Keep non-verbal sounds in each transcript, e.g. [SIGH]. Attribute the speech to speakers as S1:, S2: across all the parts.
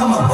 S1: 한번.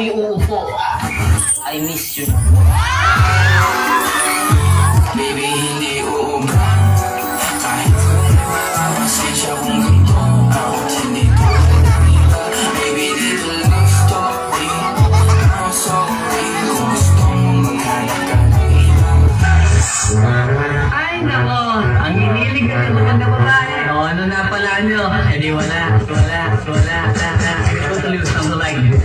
S2: ako'y uupo. I miss you.
S3: Baby,
S2: pala nyo. E di wala, wala, wala, na, na. I totally sound like you.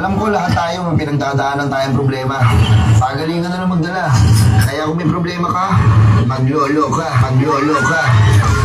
S4: Alam ko lahat tayo may pinagdadaanan tayong problema may problema ka, maglolo ka, maglolo ka.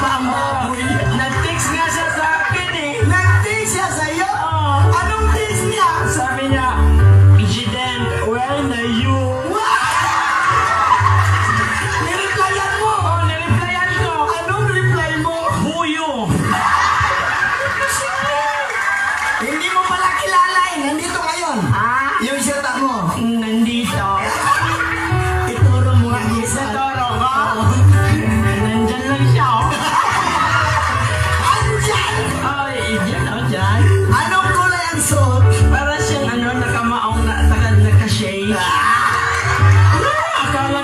S1: Bang Bang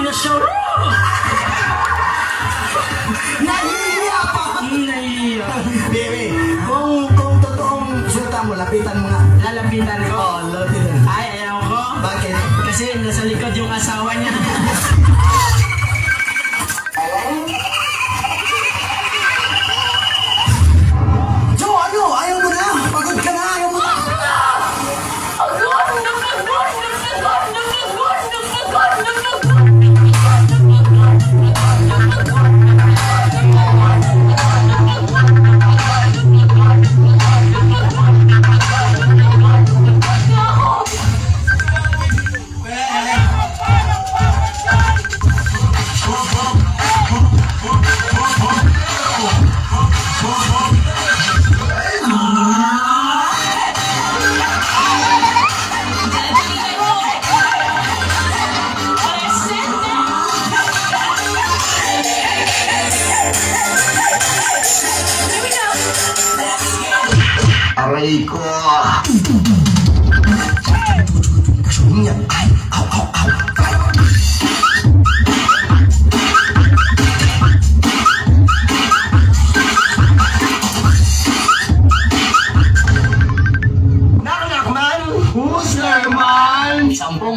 S1: na siya.
S5: Nahihiya pa!
S2: Nahihiya.
S5: Baby, kung, kung totoong sulta mo, lapitan mo nga.
S2: Lalapitan ko?
S5: Oo, oh, lapitan.
S2: Ay, ayaw ko.
S5: Bakit?
S2: Kasi nasa likod yung asawa niya. [LAUGHS]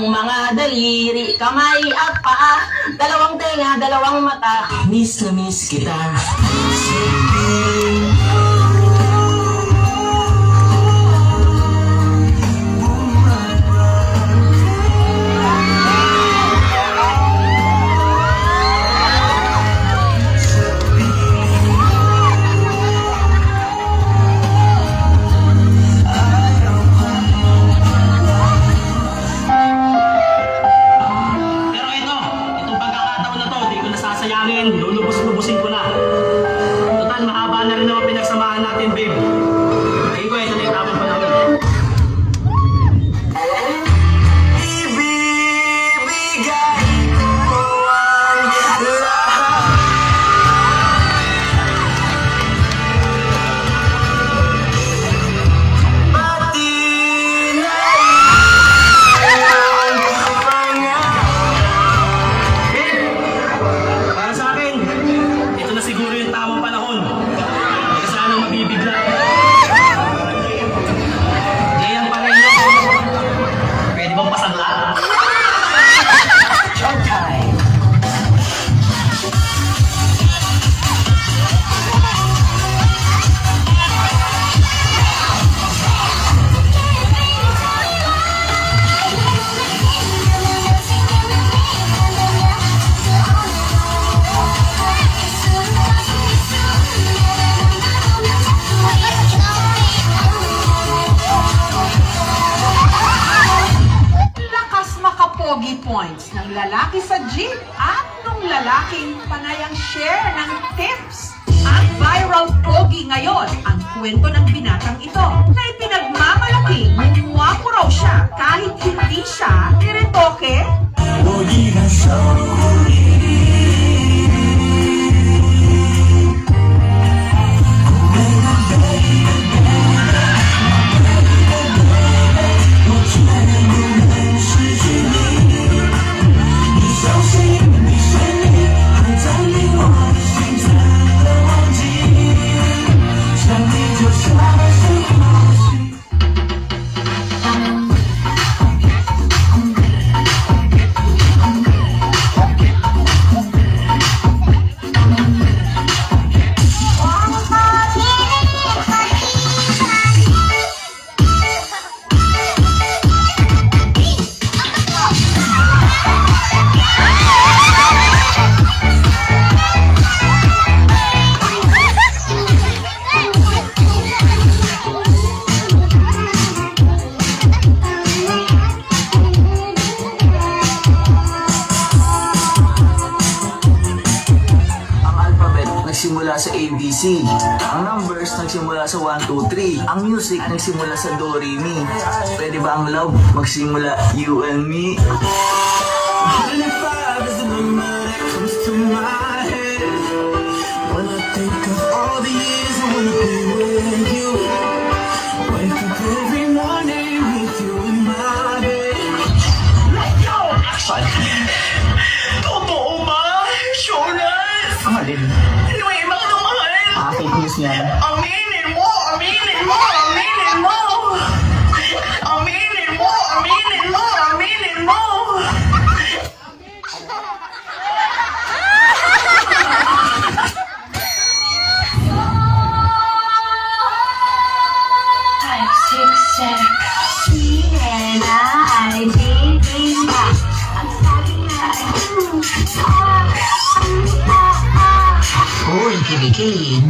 S1: Sampung mga daliri, kamay at paa. Dalawang tenga, dalawang mata. Miss na miss kita Lulubos-lubusin ko na. Total, mahaba na rin naman pinagsamahan natin, babe. Tingin ko, ito
S6: niretoke
S5: Ang nagsimula sa 1, 2, 3. Ang music nagsimula sa Do, Re, Mi. Pwede ba ang love magsimula you and me?
S7: Totoo
S4: sabi nga ay, hmm, ah, ah, ah.
S8: Uy, kinikilig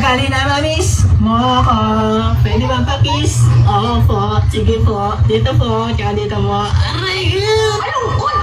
S1: sakali na ma-miss mo ako, pwede bang pakis? Oo po, sige po, dito po, tsaka dito mo. Aray!
S4: Malungkot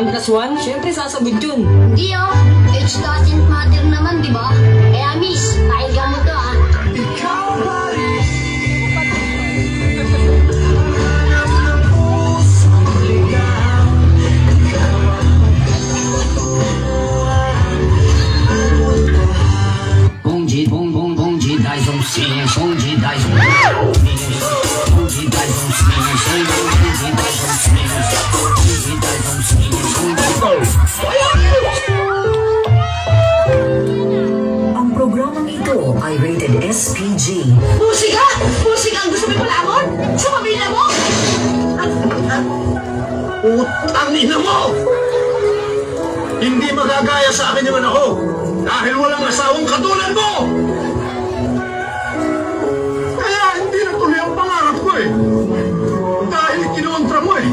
S9: 1 plus 1? Siyempre sasagot yun.
S10: Hindi oh, age doesn't matter naman, di ba? Kaya miss, pakinggan mo to ah.
S11: Bom dia, bom, bom, dia bom bom bom dia das oncinhas, bom dia das oncinhas,
S3: Ang programang ito ay rated SPG.
S4: Musika! Musika ang gusto mo palamon? Sa pamilya mo?
S7: Utang ina mo! Hindi magagaya sa akin yung anak ko dahil walang asawang katulad mo! Eh.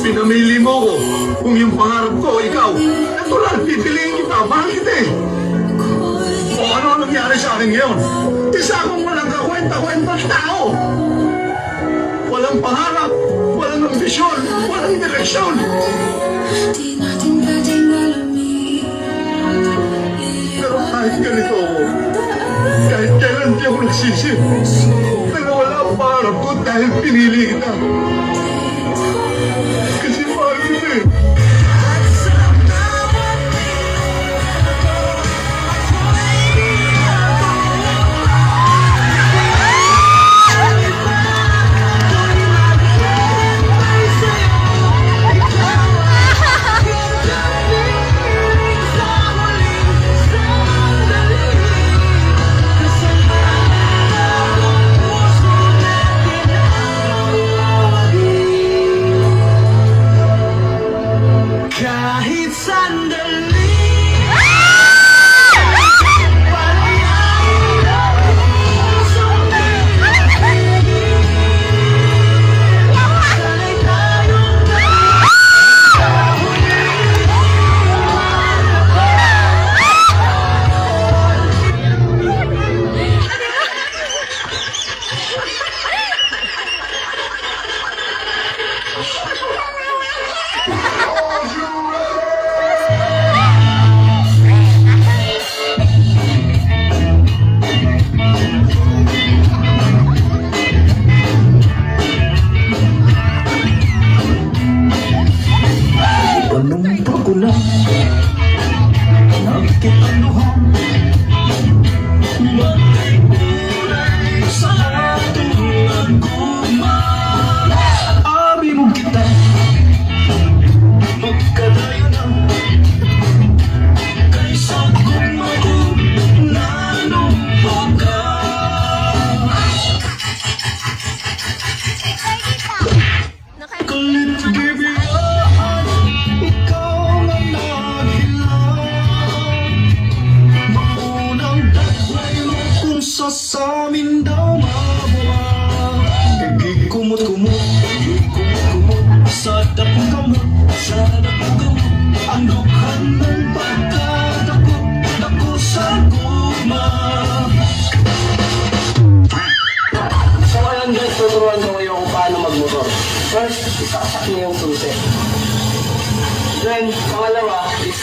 S7: Pinamili mo ko kung yung pangarap ko, ikaw, natural, pipiliin kita, kita eh. O ano ang nangyari sa akin ngayon? Isa akong walang kakwenta-kwentang tao. Walang pangarap, walang ambisyon, walang direksyon. Pero kahit ganito ako, kahit kailan di ako nagsisi, nawala ang pangarap ko dahil pinili kita. Kasi mahal kita eh.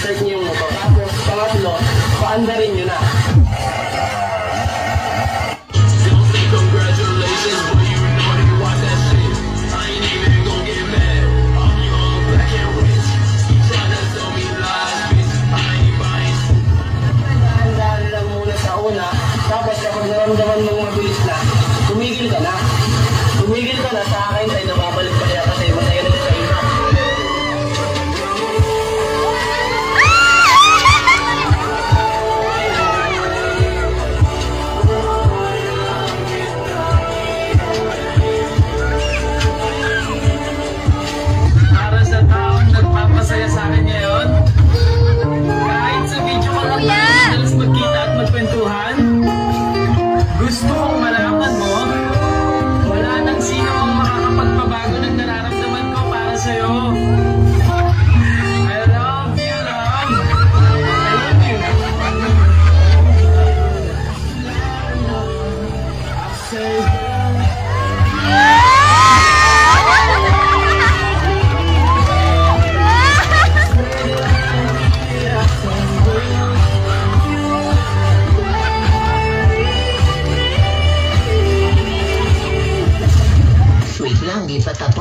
S11: I-start niyo yung motor. Tapos, pangatlo, paandarin niyo na.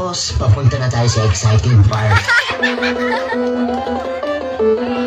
S12: Boss, papunta na tayo sa exciting part. [LAUGHS]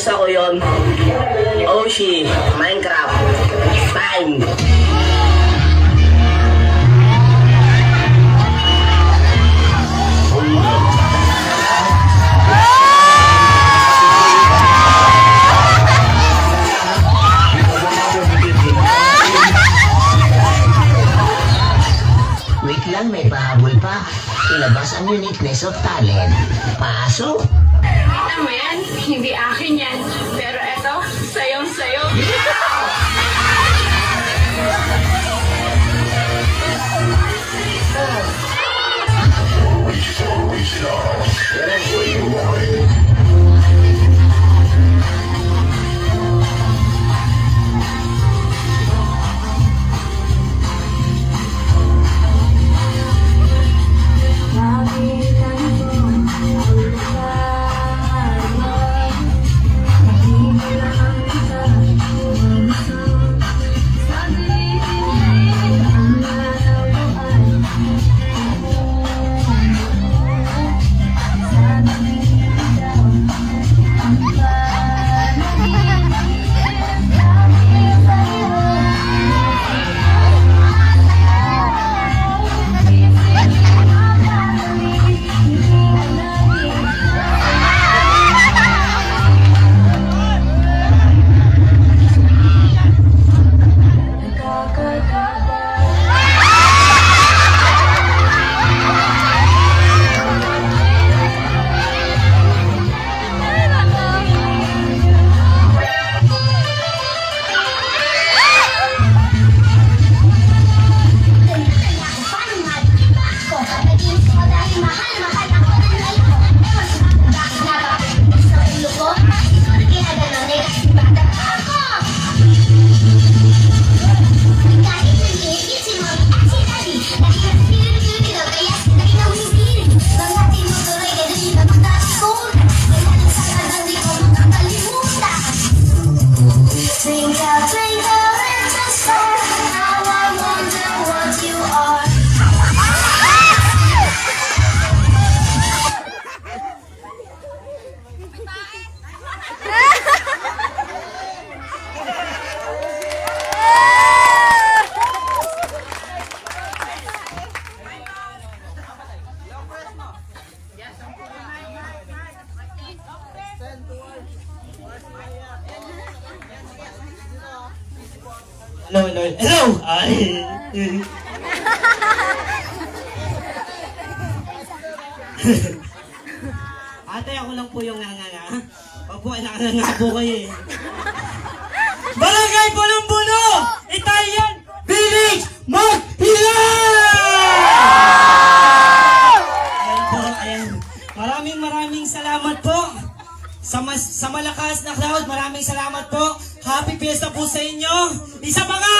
S13: ka, tapos ako yon. Oshi, Minecraft, time.
S12: Wait lang, may pahabol pa. Ilabas ang uniqueness of talent. Pasok!
S4: Yan? Hindi akin yan. Pero
S13: Hello, hello, hello! Ay! [LAUGHS] Ate, ako lang po yung. Opo, kailangan nga po kayo eh. Po sa inyo. Isa pa nga,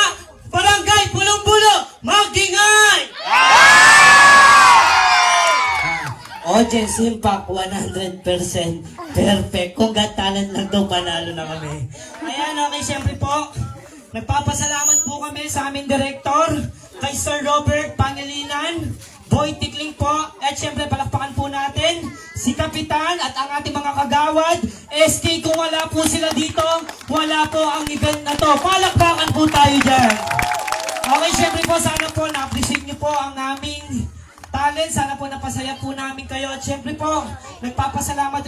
S13: Barangay Bulong-Bulo Magingay! Audience impact 100% perfect. Kung got talent lang daw, panalo na kami. Ayan, okay, siyempre po. Nagpapasalamat po kami sa aming director, kay Sir Robert Pangilinan, Boy Tikling po, at siyempre palakpakan po natin si Kapitan at ang ating mga kagawad. SK, kung wala po sila dito, wala po ang event na to. Palakpakan po tayo dyan. Okay, syempre po, sana po na-appreciate niyo po ang naming talent. Sana po napasaya po namin kayo. At syempre po, nagpapasalamat